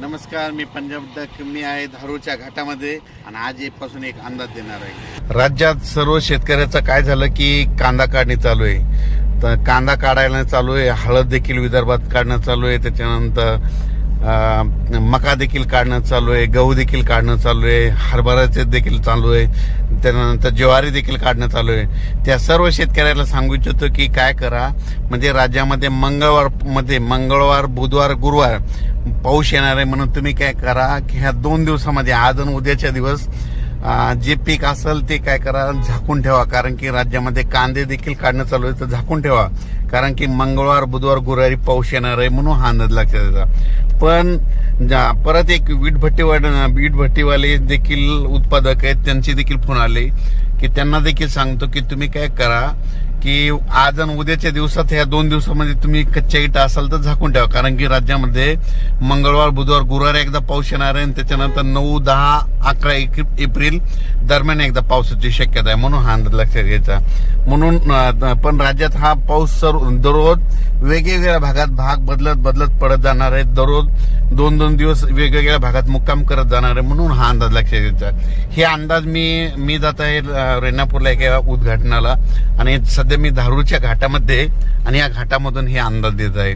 नमस्कार मी पंजाब डक मी आहे धारूच्या घाटामध्ये आणि आज पासून एक अंदाज देणार आहे. राज्यात सर्व शेतकऱ्याचं काय झालं की कांदा काढणी चालू आहे. तर कांदा काढायला चालू आहे हळद देखील विदर्भात काढणं चालू आहे त्याच्यानंतर मका देखील काढणं चालू आहे गहू देखील काढणं चालू आहे हरभऱ्याचे देखील चालू आहे त्यानंतर ज्वारी देखील काढणं चालू आहे. त्या सर्व शेतकऱ्याला सांगू इच्छितो की काय करा म्हणजे राज्यामध्ये मंगळवारमध्ये मंगळवार बुधवार गुरुवार पाऊस येणार आहे म्हणून तुम्ही काय करा की ह्या दोन दिवसामध्ये आज आणि उद्याच्या दिवस जे पीक असेल ते काय करा झाकून ठेवा. कारण की राज्यामध्ये कांदे देखील काढणं चालू आहे तर झाकून ठेवा. कारण की मंगळवार बुधवार गुरुवारी पाऊस येणार आहे म्हणून हा अंदाज लक्षात येतात पण परत एक वीट भट्टीवाड वीट भट्टीवाले देखील उत्पादक आहेत त्यांचे देखील फोन आले. की त्यांना देखील सांगतो की तुम्ही काय करा की आज आणि उद्याच्या दिवसात ह्या दोन दिवसामध्ये तुम्ही कच्च्या इटा असाल तर झाकून ठेवा. कारण की राज्यामध्ये मंगळवार बुधवार गुरुवार एकदा पाऊस येणार आहे आणि त्याच्यानंतर नऊ दहा अकरा एक- एप्रिल दरम्यान एकदा पावसाची शक्यता आहे. म्हणून हा अंदाज लक्षात घ्यायचा. म्हणून पण राज्यात हा पाऊस सर्व दररोज वेगवेगळ्या भागात भाग बदलत बदलत पडत जाणार आहे. दररोज दोन दोन दिवस वेगवेगळ्या भागात मुक्काम करत जाणार आहे. म्हणून हा अंदाज लक्षात घ्यायचा. हे अंदाज मी मी जात आहे रेणापूरला एका उद्घाटनाला. आणि सध्या मी धारूरच्या घाटामध्ये आणि या घाटामधून हे अंदाज देत आहे.